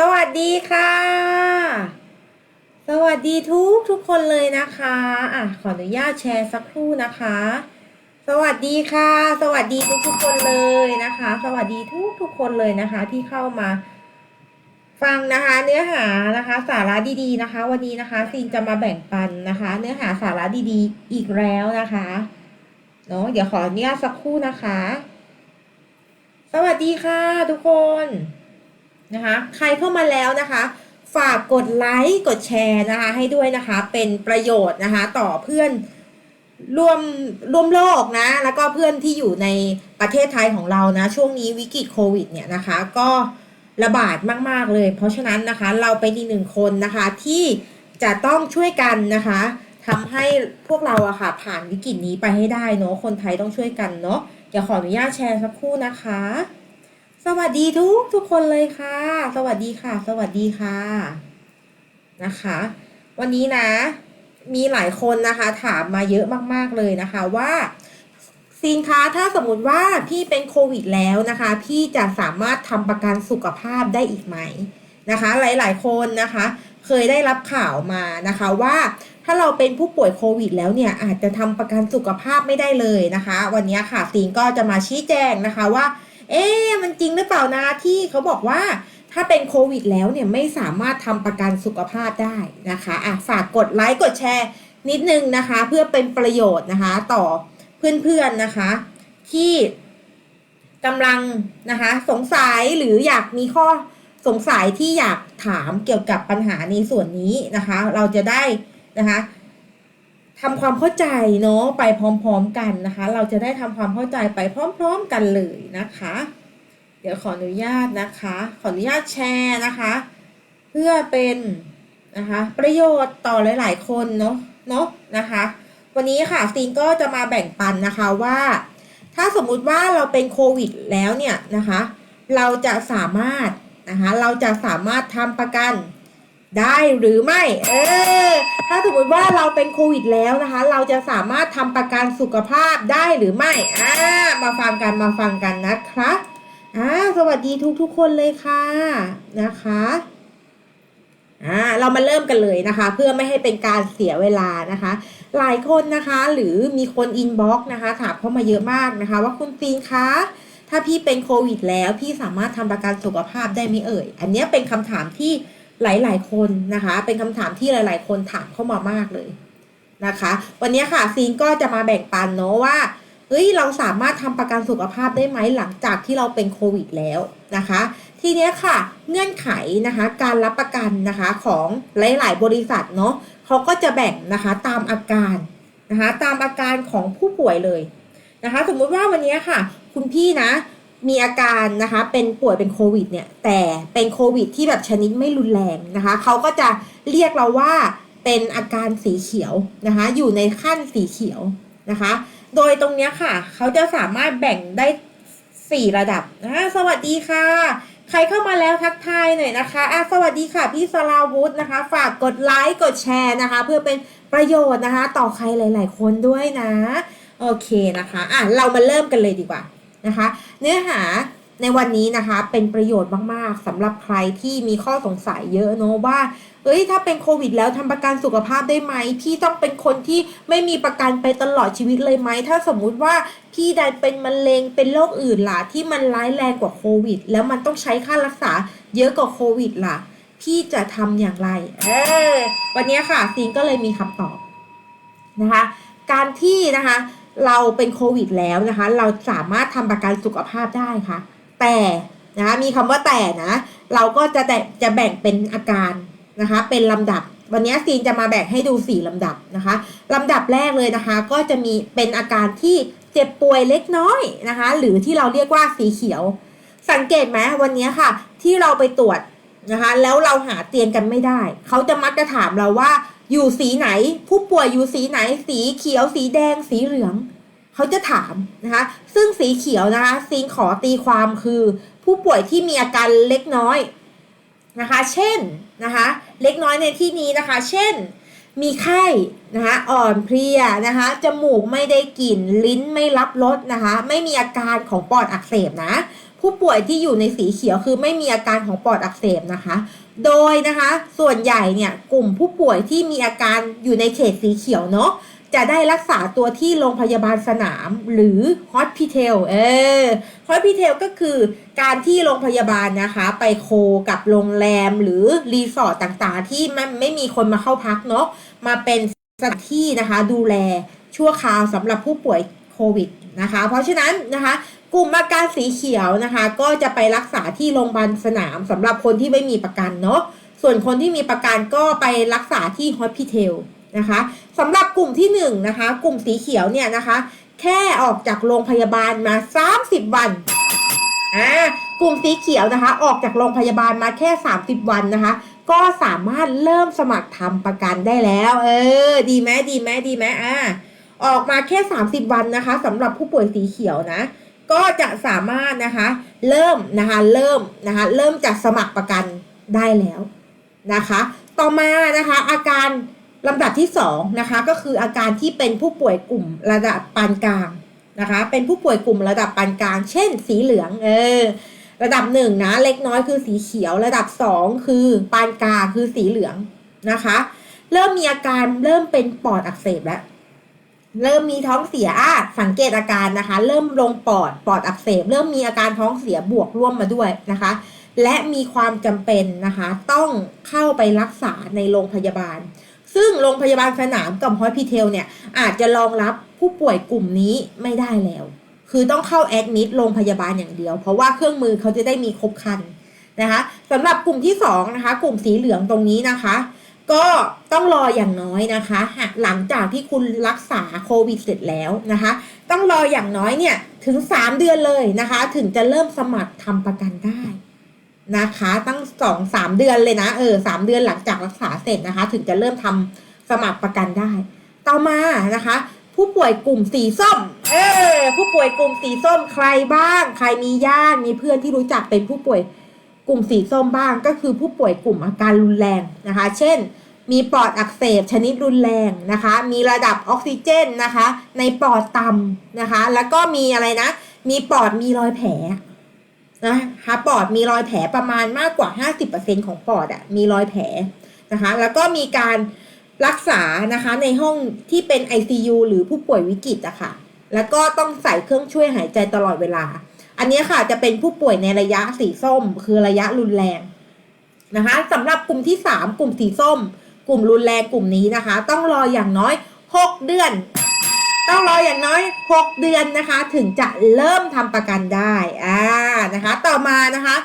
สวัสดีค่ะ สวัสดีทุกทุกคนเลยนะคะอะขออนุญาตแชร์สักครู่นะคะ สวัสดีค่ะ สวัสดีทุกทุกคนเลยนะคะ สวัสดีทุกทุกคนเลยนะคะ ที่เข้ามาฟังนะคะเนื้อหานะคะ สาระดีๆนะคะ วันนี้นะคะซีนจะมาแบ่งปันนะคะ เนื้อหาสาระดีๆอีกแล้วนะคะเนาะเดี๋ยวขออนุญาตสักครู่นะคะ สวัสดีค่ะทุกคน นะคะใครเข้ามาแล้วนะคะ ฝากกดไลค์กดแชร์นะคะให้ด้วยนะคะเป็นประโยชน์นะคะต่อเพื่อนร่วมร่วมโลกนะ แล้วก็เพื่อนที่อยู่ในประเทศไทยของเรานะ ช่วงนี้วิกฤตโควิดเนี่ยนะคะ ก็ระบาดมาก ๆ เลย เพราะฉะนั้นนะคะเราเป็นอีกหนึ่งคนนะคะที่จะต้องช่วยกันนะคะทำให้พวกเราอะค่ะผ่านวิกฤตนี้ไปให้ได้เนาะคนไทยต้องช่วยกันเนาะเดี๋ยวขออนุญาตแชร์สักครู่นะคะ สวัสดีทุกทุกคนเลยค่ะ สวัสดีค่ะ สวัสดีค่ะนะคะ วันนี้นะ มีหลายคนนะคะ ถามมาเยอะมาก ๆเลยนะคะว่า สินค้าถ้าสมมติว่าพี่เป็นโควิดแล้วนะคะ พี่จะสามารถทำประกันสุขภาพได้อีกไหมนะคะ หลาย ๆ คนนะคะ เคยได้รับข่าวมานะคะว่าถ้าเราเป็นผู้ป่วยโควิดแล้วเนี่ยอาจจะทำประกันสุขภาพไม่ได้เลยนะคะ วันนี้ค่ะซีนก็จะมาชี้แจงนะคะว่า เอ๊ะมันจริงหรือเปล่านะที่เขาบอกว่าถ้าเป็นโควิดแล้วเนี่ยไม่สามารถทำประกันสุขภาพได้นะคะอะฝากกดไลค์กดแชร์นิดนึงนะคะ เพื่อเป็นประโยชน์นะคะ ต่อเพื่อนๆนะคะ ที่กำลังนะคะ สงสัยหรืออยากมีข้อสงสัยที่อยากถามเกี่ยวกับปัญหาในส่วนนี้นะคะ เราจะได้นะคะ ทำความเข้าใจเนาะไปพร้อมๆกันนะคะ เราจะได้ทำความเข้าใจไปพร้อม ๆกันเลยนะคะ เดี๋ยวขออนุญาตนะคะ ขออนุญาตแชร์นะคะ เพื่อเป็นนะคะประโยชน์ต่อหลาย ๆ คนเนาะเนาะนะคะ วันนี้ค่ะซีนก็จะมาแบ่งปันนะคะว่า ถ้าสมมุติว่าเราเป็นโควิดแล้วเนี่ยนะคะ เราจะสามารถนะคะเราจะสามารถทำประกัน ได้หรือไม่ เออ ถ้าสมมติว่าเราเป็นโควิดแล้วนะคะ เราจะสามารถทำประกันสุขภาพได้หรือไม่ อ่า มาฟังกันมาฟังกันนะคะอ่าสวัสดีทุกทุกๆคนเลยค่ะนะคะอ่าเรามาเริ่มกันเลยนะคะ เพื่อไม่ให้เป็นการเสียเวลานะคะ หลายคนนะคะ หรือมีคนอินบ็อกซ์นะคะถามเข้ามาเยอะมากนะคะ ว่าคุณฟีนคะถ้าพี่เป็นโควิดแล้วพี่สามารถทำประกันสุขภาพได้ไหมเอ่ย อันนี้เป็นคำถามที่ หลายๆ คนนะคะ เป็นคำถามที่หลาย ๆ คนถามเข้ามามากเลยนะคะ วันนี้ค่ะซีนก็จะมาแบ่งปันเนาะว่าเฮ้ยเราสามารถทำประกันสุขภาพได้ไหมหลังจากที่เราเป็นโควิดแล้วนะคะ ทีนี้ค่ะเงื่อนไขนะคะ การรับประกันนะคะของหลาย ๆ บริษัทเนาะเขาก็จะแบ่งนะคะตามอาการนะคะ ตามอาการของผู้ป่วยเลยนะคะ สมมติว่าวันนี้ค่ะ คุณพี่นะ มีอาการนะคะเป็นป่วยเป็นโควิดเนี่ยแต่เป็นโควิดที่แบบชนิดไม่รุนแรงนะคะเขาก็จะเรียกเราว่าเป็นอาการสีเขียวนะคะอยู่ในขั้นสีเขียวนะคะ โดยตรงนี้ค่ะเขาจะสามารถแบ่งได้สี่ระดับนะะสวัสดีค่ะ ใครเข้ามาแล้วทักทายหน่อยนะคะอะสวัสดีค่ะพี่สลาวุธนะคะ ฝากกดไลค์กดแชร์นะคะ เพื่อเป็นประโยชน์นะคะ ต่อใครหลาย ๆ คนด้วยนะ โอเคนะคะอะเรามาเริ่มกันเลยดีกว่า นะคะ เนื้อหาในวันนี้นะคะเป็นประโยชน์มากๆสำหรับใครที่มีข้อสงสัยเยอะเนอะว่าเอ้ยถ้าเป็นโควิดแล้วทำประกันสุขภาพได้ไหมพี่ต้องเป็นคนที่ไม่มีประกันไปตลอดชีวิตเลยไหมถ้าสมมุติว่าพี่ได้เป็นมะเร็งเป็นโรคอื่นล่ะที่มันร้ายแรงกว่าโควิด แล้วมันต้องใช้ค่ารักษาเยอะกว่าโควิดล่ะ พี่จะทำอย่างไร เออวันนี้ค่ะซีนก็เลยมีคำตอบนะคะ การที่นะคะ เราเป็นโควิดแล้วนะคะ เราสามารถทำประกันสุขภาพได้ค่ะ แต่นะคะมีคำว่าแต่นะ เราก็จะแต่จะแบ่งเป็นอาการนะคะ เป็นลำดับ วันนี้ซีนจะมาแบ่งให้ดูสี่ลำดับนะคะลำดับแรกเลยนะคะ ก็จะมีเป็นอาการที่เจ็บป่วยเล็กน้อยนะคะ หรือที่เราเรียกว่าสีเขียว สังเกตไหมวันนี้ค่ะ ที่เราไปตรวจนะคะแล้วเราหาเตียงกันไม่ได้ เขาจะมักจะถามเราว่าอยู่สีไหน ผู้ป่วยอยู่สีไหน สีเขียวสีแดงสีเหลือง เขาจะถามนะคะ ซึ่งสีเขียวนะคะซีนขอตีความคือ ผู้ป่วยที่มีอาการเล็กน้อยนะคะ เช่นนะคะ เล็กน้อยในที่นี้นะคะ เช่น มีไข้นะคะ อ่อนเพลียนะคะ จมูกไม่ได้กลิ่น ลิ้นไม่รับรสนะคะ ไม่มีอาการของปอดอักเสบนะ ผู้ป่วยที่อยู่ในสีเขียวคือไม่มีอาการของปอดอักเสบนะคะ โดยนะคะ ส่วนใหญ่เนี่ย กลุ่มผู้ป่วยที่มีอาการอยู่ในเขตสีเขียวเนาะ จะได้รักษาตัวที่โรงพยาบาลสนามหรือฮอสพิเทลเออฮอสพิเทลก็คือการที่โรงพยาบาลนะคะ ไปโคกับโรงแรมหรือรีสอร์ทต่างๆ ที่ไม่ไม่มีคนมาเข้าพักเนาะมาเป็นสถานที่นะคะดูแลชั่วคราวสำหรับผู้ป่วยโควิดนะคะ เพราะฉะนั้นนะคะกลุ่มอาการสีเขียวนะคะ ก็จะไปรักษาที่โรงพยาบาลสนามสำหรับคนที่ไม่มีประกันเนาะส่วนคนที่มีประกันก็ไปรักษาที่ฮอสพิเทล นะคะสำหรับกลุ่มที่1นงนะคะกลุ่มสีเขียวเนี่ยนะคะ แค่ออกจากโรงพยาบาลมา 30 วันอ่ากลุ่มสีเขียวนะคะ ออกจากโรงพยาบาลมาแค่ 30 วันนะคะ ก็สามารถเริ่มสมัครทำประกันได้แล้ว เออ ดีไหมดีไหมดีไหมอ่าออกมาแค่ 30 วันนะคะสำหรับผู้ป่วยสีเขียวนะก็จะสามารถนะคะเริ่มนะคะเริ่มนะคะเริ่มจากสมัครประกันได้แล้วนะคะ ต่อมานะคะอาการ ลำดับที่สองนะคะก็คืออาการที่เป็นผู้ป่วยกลุ่มระดับปานกลางนะคะเป็นผู้ป่วยกลุ่มระดับปานกลาง เช่น สีเหลืองเออระดับหนึ่งนะเล็กน้อยคือสีเขียว ระดับสองคือปานกลางคือสีเหลืองนะคะ เริ่มมีอาการเริ่มเป็นปอดอักเสบแล้วเริ่มมีท้องเสียอะสังเกตอาการนะคะ เริ่มลงปอดปอดอักเสบ เริ่มมีอาการท้องเสียบวกร่วมมาด้วยนะคะ และมีความจำเป็นนะคะ ต้องเข้าไปรักษาในโรงพยาบาล ซึ่งโรงพยาบาลสนามกับฮอสพิทลเนี่ยอาจจะรองรับผู้ป่วยกลุ่มนี้ไม่ได้แล้ว คือต้องเข้าแอดมิดโรงพยาบาลอย่างเดียว เพราะว่าเครื่องมือเขาจะได้มีครบครันนะคะสำหรับกลุ่มที่สองนะคะกลุ่มสีเหลืองตรงนี้นะคะ ก็ต้องรออย่างน้อยนะคะหหลังจากที่คุณรักษาโควิดเสร็จแล้วนะคะ ต้องรออย่างน้อยเนี่ยถึง 3 เดือนเลยนะคะ ถึงจะเริ่มสมัครทำประกันได้ นะคะ ตั้งสองสามเดือนเลยนะเออสามเดือนหลังจากรักษาเสร็จนะคะ ถึงจะเริ่มทำสมัครประกันได้ ต่อมานะคะ ผู้ป่วยกลุ่มสีส้ม เออผู้ป่วยกลุ่มสีส้มใครบ้าง ใครมีญาติมีเพื่อนที่รู้จักเป็นผู้ป่วยกลุ่มสีส้มบ้าง ก็คือผู้ป่วยกลุ่มอาการรุนแรงนะคะ เช่น มีปอดอักเสบชนิดรุนแรงนะคะ มีระดับออกซิเจนนะคะ ในปอดต่ำนะคะ แล้วก็มีอะไรนะ มีปอดมีรอยแผล นะคะปอดมีรอยแผลประมาณมากกว่า 50%ของปอดอะมีรอยแผลนะคะแล้วก็มีการรักษานะคะในห้องที่เป็น ICU หรือผู้ป่วยวิกฤตอะค่ะแล้วก็ต้องใส่เครื่องช่วยหายใจตลอดเวลา อันนี้ค่ะจะเป็นผู้ป่วยในระยะสีส้ม คือระยะรุนแรงนะคะสำหรับกลุ่มที่ 3 กลุ่มสีส้ม กลุ่มรุนแรงกลุ่มนี้นะคะ ต้องรออย่างน้อย 6 เดือน ต้องรออย่างน้อย 6 เดือนนะคะ ถึงจะเริ่มทำประกันได้อ่านะคะ ต่อมานะคะ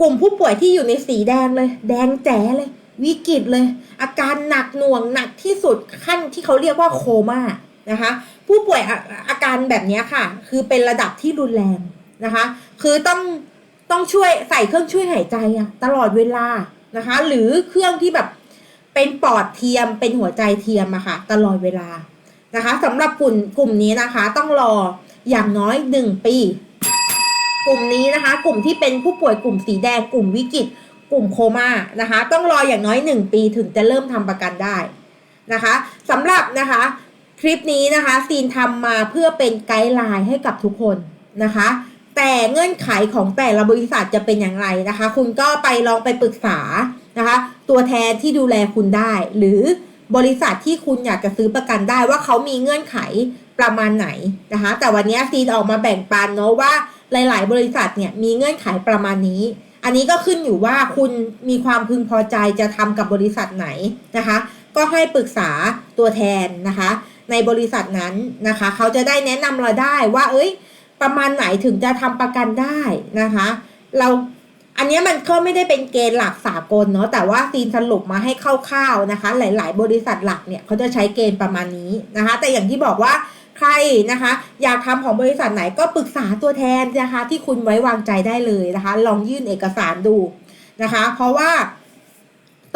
กลุ่มผู้ป่วยที่อยู่ในสีแดงเลย แดงแจ๋เลย วิกฤตเลย อาการหนักหน่วงหนักที่สุดขั้นที่เขาเรียกว่าโคม่านะคะ ผู้ป่วยอาอาการแบบนี้ค่ะ คือเป็นระดับที่รุนแรงนะคะ คือต้องต้องช่วยใส่เครื่องช่วยหายใจอะตลอดเวลานะคะ หรือเครื่องที่แบบเป็นปอดเทียมเป็นหัวใจเทียมอะค่ะ ตลอดเวลา นะคะสำหรับกลุ่มกลุ่มนี้นะคะ ต้องรออย่างน้อยหนึ่งปี กลุ่มนี้นะคะ กลุ่มที่เป็นผู้ป่วยกลุ่มสีแดง กลุ่มวิกฤต กลุ่มโคม่านะคะ ต้องรออย่างน้อยหนึ่งปีถึงจะเริ่มทำประกันได้นะคะสำหรับนะคะคลิปนี้นะคะซีนทำมาเพื่อเป็นไกด์ไลน์ให้กับทุกคนนะคะ แต่เงื่อนไขของแต่ละบริษัทจะเป็นอย่างไรนะคะ คุณก็ไปลองไปปรึกษานะคะ ตัวแทนที่ดูแลคุณได้หรือ บริษัทที่คุณอยากจะซื้อประกันได้ว่าเขามีเงื่อนไขประมาณไหนนะคะ แต่วันนี้ซีนออกมาแบ่งปันเนาะว่าหลาย ๆ บริษัทเนี่ยมีเงื่อนไขประมาณนี้ อันนี้ก็ขึ้นอยู่ว่าคุณมีความพึงพอใจจะทำกับบริษัทไหนนะคะ ก็ให้ปรึกษาตัวแทนนะคะ ในบริษัทนั้นนะคะ เขาจะได้แนะนำเราได้ว่า เอ้ย ประมาณไหนถึงจะทำประกันได้นะคะ เรา อันนี้มันก็ไม่ได้เป็นเกณฑ์หลักสากลเนาะแต่ว่าซีนสรุปมาให้คร่าวๆนะคะ หลาย ๆ บริษัทหลักเนี่ยเขาจะใช้เกณฑ์ประมาณนี้นะคะ แต่อย่างที่บอกว่าใครนะคะ อยากทำของบริษัทไหนก็ปรึกษาตัวแทนนะคะ ที่คุณไว้วางใจได้เลยนะคะ ลองยื่นเอกสารดูนะคะ เพราะว่า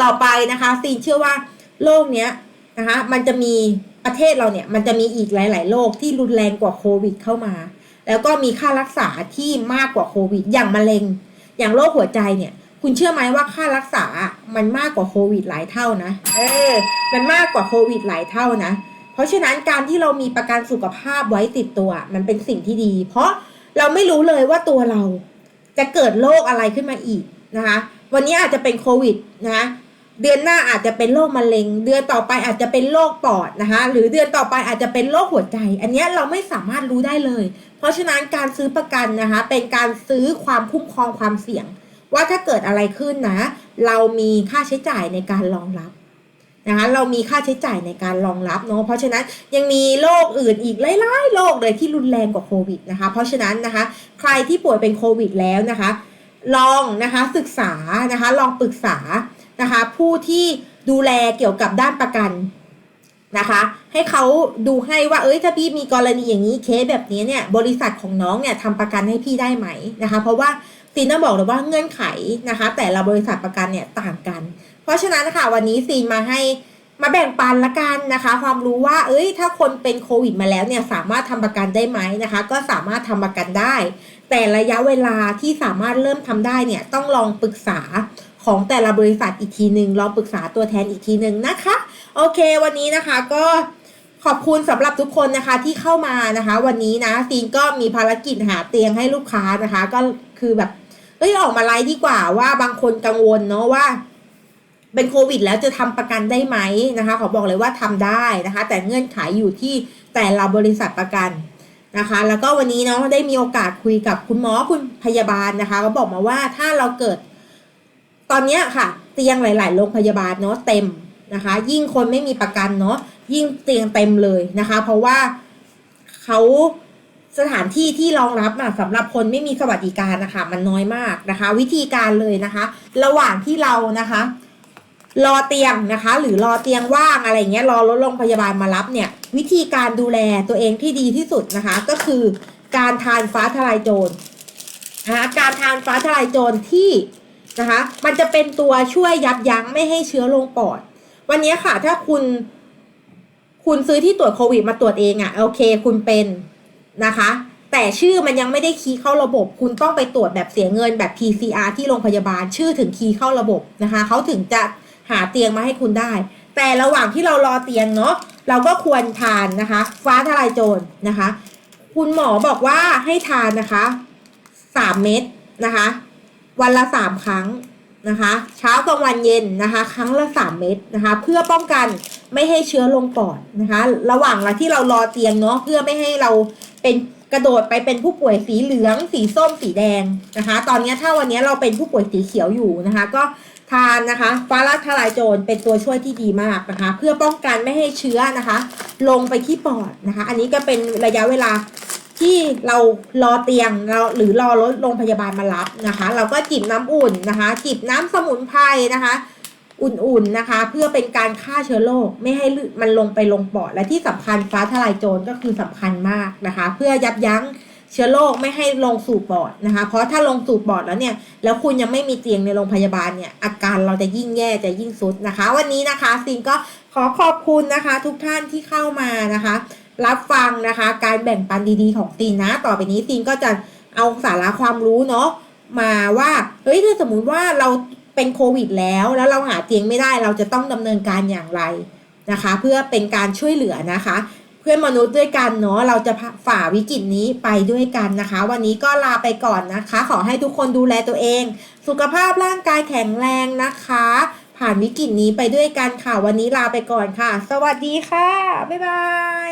ต่อไปนะคะ ซีนเชื่อว่าโลกเนี้ยนะคะมันจะมีประเทศเราเนี่ยมันจะมีอีกหลาย ๆ โรคที่รุนแรงกว่าโควิดเข้ามา แล้วก็มีค่ารักษาที่มากกว่าโควิด อย่างมะเร็ง อย่างโรคหัวใจเนี่ย คุณเชื่อไหมว่าค่ารักษา มันมากกว่าโควิดหลายเท่านะ เออ มันมากกว่าโควิดหลายเท่านะ เพราะฉะนั้นการที่เรามีประกันสุขภาพไว้ติดตัว มันเป็นสิ่งที่ดี เพราะเราไม่รู้เลยว่าตัวเรา จะเกิดโรคอะไรขึ้นมาอีกนะคะ วันนี้อาจจะเป็นโควิดนะคะ เดือนหน้าอาจจะเป็นโรคมะเร็ง เดือนต่อไปอาจจะเป็นโรคปอดนะคะหรือเดือนต่อไปอาจจะเป็นโรคหัวใจ อันนี้เราไม่สามารถรู้ได้เลย เพราะฉะนั้นการซื้อประกันนะคะ เป็นการซื้อความคุ้มครองความเสี่ยง ว่าถ้าเกิดอะไรขึ้นนะ เรามีค่าใช้จ่ายในการรองรับนะคะเรามีค่าใช้จ่ายในการรองรับเนาะเพราะฉะนั้นยังมีโรคอื่นอีกหลายๆโรคเลยที่รุนแรงกว่าโควิดนะคะ เพราะฉะนั้นนะคะ ใครที่ป่วยเป็นโควิดแล้วนะคะ ลองนะคะศึกษานะคะ ลองปรึกษา นะคะผู้ที่ดูแลเกี่ยวกับด้านประกันนะคะ ให้เขาดูให้ว่าเอ้ยถ้าพี่มีกรณีอย่างนี้เคสแบบนี้เนี่ยบริษัทของน้องเนี่ยทำประกันให้พี่ได้ไหมนะคะ เพราะว่าซีนต้องบอกเลยว่าเงื่อนไขนะคะ แต่ละบริษัทประกันเนี่ยต่างกัน เพราะฉะนั้นนะคะวันนี้ซีนมาให้มาแบ่งปันละกันนะคะ ความรู้ว่า เอ้ย ถ้าคนเป็นโควิดมาแล้วเนี่ยสามารถทำประกันได้ไหมนะคะ ก็สามารถทำประกันได้ แต่ระยะเวลาที่สามารถเริ่มทำได้เนี่ยต้องลองปรึกษา ของแต่ละบริษัทอีกทีหนึ่งลองปรึกษาตัวแทนอีกทีหนึ่งนะคะ โอเค วันนี้นะคะก็ขอบคุณสำหรับทุกคนนะคะที่เข้ามานะคะ วันนี้นะซีนก็มีภารกิจหาเตียงให้ลูกค้านะคะ ก็คือแบบเอ้ยออกมาไลฟ์ดีกว่าว่าบางคนกังวลเนาะว่า เป็นโควิดแล้วจะทำประกันได้ไหมนะคะขอบอกเลยว่าทำได้นะคะ แต่เงื่อนไขอยู่ที่แต่ละบริษัทประกันนะคะ แล้วก็วันนี้เนาะได้มีโอกาสคุยกับคุณหมอคุณพยาบาลนะคะ ก็บอกมาว่าถ้าเราเกิด ตอนนี้ค่ะ เตียงหลาย ๆ โรงพยาบาลเนาะเต็มนะคะ ยิ่งคนไม่มีประกันเนาะยิ่งเตียงเต็มเลยนะคะ เพราะว่าเขาสถานที่ที่รองรับอะสำหรับคนไม่มีสวัสดิการนะคะ มันน้อยมากนะคะ วิธีการเลยนะคะ ระหว่างที่เรานะคะ รอเตียงนะคะ หรือรอเตียงว่างอะไรเงี้ยรอรถโรงพยาบาลมารับเนี่ย วิธีการดูแลตัวเองที่ดีที่สุดนะคะ ก็คือการทานฟ้าทลายโจรนะคะการทานฟ้าทลายโจรที่ นะคะ มันจะเป็นตัวช่วยยับยั้งไม่ให้เชื้อลงปอด วันนี้ค่ะ ถ้าคุณ คุณซื้อที่ตรวจโควิดมาตรวจเองอะ่ะ โอเค คุณเป็นนะคะ แต่ชื่อมันยังไม่ได้คีย์เข้าระบบ คุณต้องไปตรวจแบบเสียเงินแบบ PCR ที่โรงพยาบาล ชื่อถึงคีย์เข้าระบบนะคะ เขาถึงจะหาเตียงมาให้คุณได้ แต่ระหว่างที่เรารอเตียงเนาะ เราก็ควรทานนะคะ ฟ้าทลายโจรนะคะ คุณหมอบอกว่าให้ทานนะคะสามเม็ดนะคะ วันละสามครั้งนะคะ เช้ากลางวันเย็นนะคะ ครั้งละสามเม็ดนะคะ เพื่อป้องกันไม่ให้เชื้อลงปอดนะคะ ระหว่างที่เรารอเตียงเนาะเพื่อไม่ให้เราเป็นกระโดดไปเป็นผู้ป่วยสีเหลือง สีส้มสีแดงนะคะ ตอนนี้ถ้าวันนี้เราเป็นผู้ป่วยสีเขียวอยู่นะคะ ก็ทานนะคะฟ้ารัทลายโจรเป็นตัวช่วยที่ดีมากนะคะ เพื่อป้องกันไม่ให้เชื้อนะคะ ลงไปที่ปอดนะคะ อันนี้ก็เป็นระยะเวลา ที่เรารอเตียงเราหรือรอรถโรงพยาบาลมารับนะคะ เราก็จิบน้ำอุ่นนะคะ จิบน้ำสมุนไพรนะคะ อุ่นๆนะคะ เพื่อเป็นการฆ่าเชื้อโรคไม่ให้มันลงไปลงปอดและที่สำคัญฟ้าทลายโจรก็คือสำคัญมากนะคะ เพื่อยับยั้งเชื้อโรคไม่ให้ลงสู่ปอดนะคะ เพราะถ้าลงสู่ปอดแล้วเนี่ย แล้วคุณยังไม่มีเตียงในโรงพยาบาลเนี่ย อาการเราจะยิ่งแย่จะยิ่งสุดนะคะ วันนี้นะคะซิงก็ขอขอบคุณนะคะ ทุกท่านที่เข้ามานะคะ รับฟังนะคะ การแบ่งปันดีๆของซีนนะ ต่อไปนี้ซีนก็จะเอาสาระความรู้เนาะมาว่าเฮ้ยถ้าสมมุติว่าเราเป็นโควิดแล้วแล้วเราหาเตียงไม่ได้เราจะต้องดำเนินการอย่างไรนะคะ เพื่อเป็นการช่วยเหลือนะคะ เพื่อนมนุษย์ด้วยกันเนาะเราจะฝ่าวิกฤตนี้ไปด้วยกันนะคะ วันนี้ก็ลาไปก่อนนะคะ ขอให้ทุกคนดูแลตัวเอง สุขภาพร่างกายแข็งแรงนะคะ ผ่านวิกฤตนี้ไปด้วยกันค่ะ วันนี้ลาไปก่อนค่ะ สวัสดีค่ะ บ๊ายบาย